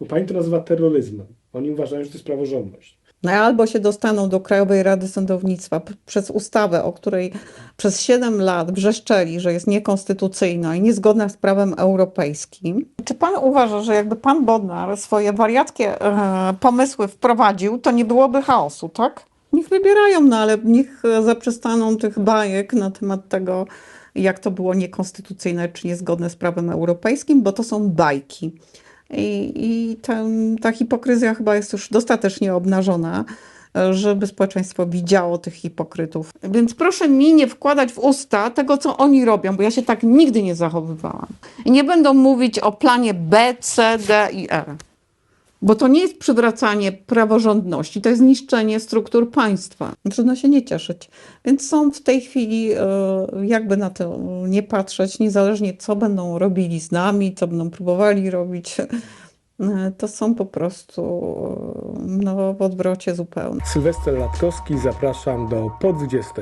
Bo pani to nazywa terroryzmem. Oni uważają, że to jest praworządność. No, albo się dostaną do Krajowej Rady Sądownictwa przez ustawę, o której przez 7 lat wrzeszczeli, że jest niekonstytucyjna i niezgodna z prawem europejskim. Czy pan uważa, że jakby pan Bodnar swoje wariackie e, pomysły wprowadził, to nie byłoby chaosu, tak? Niech wybierają, no ale niech e, zaprzestaną tych bajek na temat tego, jak to było niekonstytucyjne czy niezgodne z prawem europejskim, bo to są bajki. I, i ten, ta hipokryzja chyba jest już dostatecznie obnażona, żeby społeczeństwo widziało tych hipokrytów. Więc proszę mi nie wkładać w usta tego, co oni robią, bo ja się tak nigdy nie zachowywałam. I nie będą mówić o planie B, C, D i E. Bo to nie jest przywracanie praworządności, to jest niszczenie struktur państwa. Trudno się nie cieszyć. Więc są w tej chwili, e, jakby na to nie patrzeć, niezależnie co będą robili z nami, co będą próbowali robić, e, to są po prostu e, no, w odwrocie zupełnym. Sylwester Latkowski, zapraszam do po 20.